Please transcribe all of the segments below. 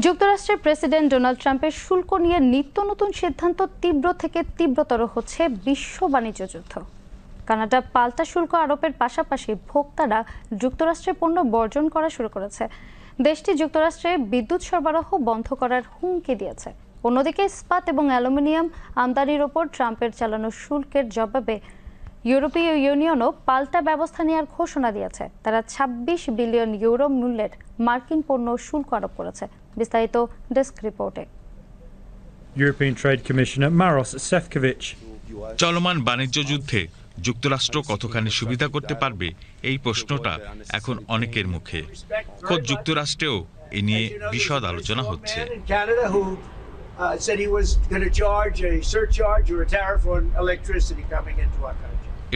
যুক্তরাষ্ট্রের president Donald ট্রাম্পের শুল্ক নিয়ে নিত্য নতুন সিদ্ধান্ত তীব্র থেকে তীব্রতর হচ্ছে বিশ্ব বাণিজ্য যুদ্ধ। কানাডা পাল্টা শুল্ক আরোপের পাশাপাশি ভোক্তারা যুক্তরাষ্ট্রের পণ্য বর্জন করা শুরু করেছে। দেশটি যুক্তরাষ্ট্রে বিদ্যুৎ সরবরাহ বন্ধ করার হুমকি দিয়েছে। অন্যদিকে ইস্পাত এবং অ্যালুমিনিয়াম আমদানির ওপর ট্রাম্পের চালানো শুল্কের জবাবে ইউরোপীয় ইউনিয়নও পাল্টা ব্যবস্থা নেওয়ার ঘোষণা দিয়েছে। তারা ২৬ বিলিয়ন ইউরো মূল্যের মার্কিন পণ্য শুল্ক আরোপ করেছে। বিস্তারিত ডেস্ক রিপোর্টে। European trade commissioner Maros Sefcovic. চলমান বাণিজ্য যুদ্ধে যুক্তরাষ্ট্র কতখানি সুবিধা করতে পারবে এই প্রশ্নটা এখন অনেকের মুখে। খোদ যুক্তরাষ্ট্রেও এ নিয়ে বিশদ আলোচনা হচ্ছে।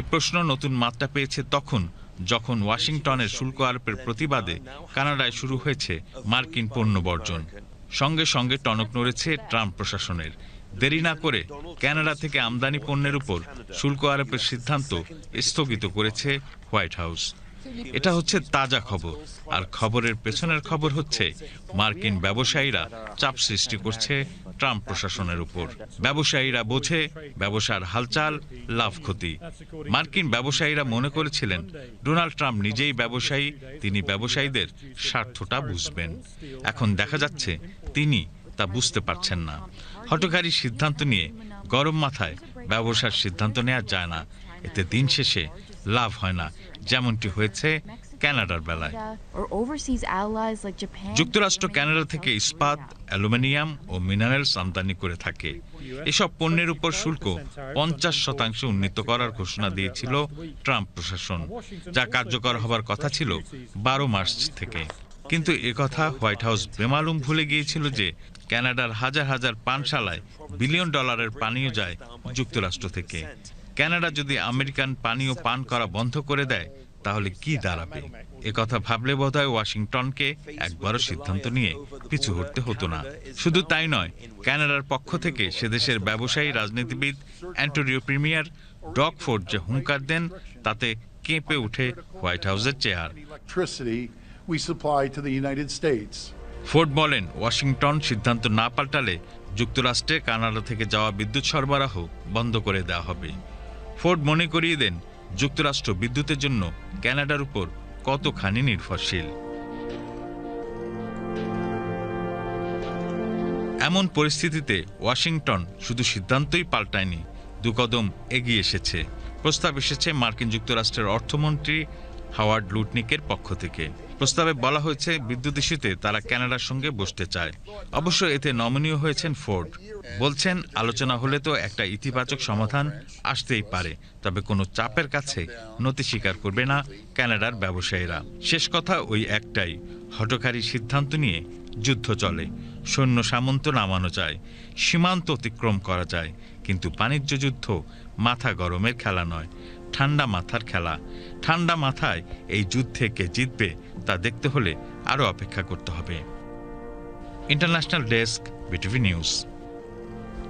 এ প্রশ্ন নতুন মাত্রা পেয়েছে তখন যখন ওয়াশিংটনের শুল্ক আরোপের প্রতিবাদে কানাডায় শুরু হয়েছে মার্কিন পণ্য বর্জন। সঙ্গে সঙ্গে টনক নড়েছে ট্রাম্প প্রশাসনের। দেরি না করে কানাডা থেকে আমদানি পণ্যের উপর শুল্ক আরোপের সিদ্ধান্ত স্থগিত করেছে হোয়াইট হাউস। এটা হচ্ছে তাজা খবর। আর খবরের পেছনের খবর হচ্ছে, মার্কিন ব্যবসায়ীরা চাপ সৃষ্টি করছে ট্রাম্প প্রশাসনের উপর। ব্যবসায়ীরা বোঝে, ব্যবসার হালচাল লাভ ক্ষতি মার্কিন ব্যবসায়ীরা মনে করেছিলেন, ডোনাল্ড ট্রাম্প নিজেই ব্যবসায়ী, তিনি ব্যবসায়ীদের স্বার্থটা বুঝবেন। এখন দেখা যাচ্ছে, তিনি তা বুঝতে পারছেন না। হটকারী সিদ্ধান্ত নিয়ে গরম মাথায় ব্যবসার সিদ্ধান্ত নেওয়া যায় না। এতে দিন শেষে লাভ হয় না। যেমনটি হয়েছে কানাডার বেলায়. যুক্তরাষ্ট্র ক্যানাডা থেকে ইস্পাত অ্যালুমিনিয়াম ও মিনারেলস আমদানি করে থাকে। এসব পণ্যের উপর শুল্ক পঞ্চাশ শতাংশ উন্নীত করার ঘোষণা দিয়েছিল ট্রাম্প প্রশাসন যা কার্যকর হবার কথা ছিল বারো মার্চ থেকে। কিন্তু কথা হোয়াইট হাউস বেমালুম ভুলে গিয়েছিল যে ক্যানাডার হাজার হাজার পানশালায় বিলিয়ন ডলারের পানীয় যায় যুক্তরাষ্ট্র থেকে। কানাডা যদি আমেরিকান পানীয় পান করা বন্ধ করে দেয় তাহলে কি দাঁড়াবে? কথা ভাবলে বোধহয় ওয়াশিংটনকে একবারও সিদ্ধান্ত নিয়ে পিছু হটতে হতো না। শুধু তাই নয় কানাডার পক্ষ থেকে সে দেশের ব্যবসায়ী রাজনীতিবিদ অ্যান্টোনিও প্রিমিয়ার ডগ ফোর্ড যে হুঙ্কার দেন তাতে কেঁপে উঠে হোয়াইট হাউসের চেয়ার. ফোর্ড বলেন ওয়াশিংটন সিদ্ধান্ত না পাল্টালে যুক্তরাষ্ট্রে কানাডা থেকে যাওয়া বিদ্যুৎ সরবরাহ বন্ধ করে দেওয়া হবে। ফোর্ড মনে করিয়ে দেন, যুক্তরাষ্ট্র বিদ্যুতের জন্য ক্যানাডার উপর কতখানি নির্ভরশীল। এমন পরিস্থিতিতে ওয়াশিংটন শুধু সিদ্ধান্তই পাল্টায়নি, দুকদম এগিয়ে এসেছে। প্রস্তাব এসেছে মার্কিন যুক্তরাষ্ট্রের অর্থমন্ত্রী হাওয়ার্ড লুটনিকের পক্ষ থেকে। প্রস্তাবে বলা হয়েছে, বিদ্যুৎ ইস্যুতে তারা কানাডার সঙ্গে বসতে চায়। অবশ্য এতে নমনীয় হয়েছেন ফোর্ড। বলছেন, আলোচনা হলে তো একটা ইতিবাচক সমাধান আসতেই পারে, তবে কোনো চাপের কাছে নতি স্বীকার করবে না ক্যানাডার ব্যবসায়ীরা। শেষ কথা ওই একটাই হটকারী সিদ্ধান্ত নিয়ে যুদ্ধ চলে। সৈন্য সামন্ত নামানো যায়, সীমান্ত অতিক্রম করা যায়, কিন্তু বাণিজ্য যুদ্ধ মাথা গরমের খেলা নয়। ঠান্ডা মাথার খেলা। ঠান্ডা মাথায় এই যুদ্ধে কে জিতবে তা দেখতে হলে আরও অপেক্ষা করতে হবে। International desk, BTV news.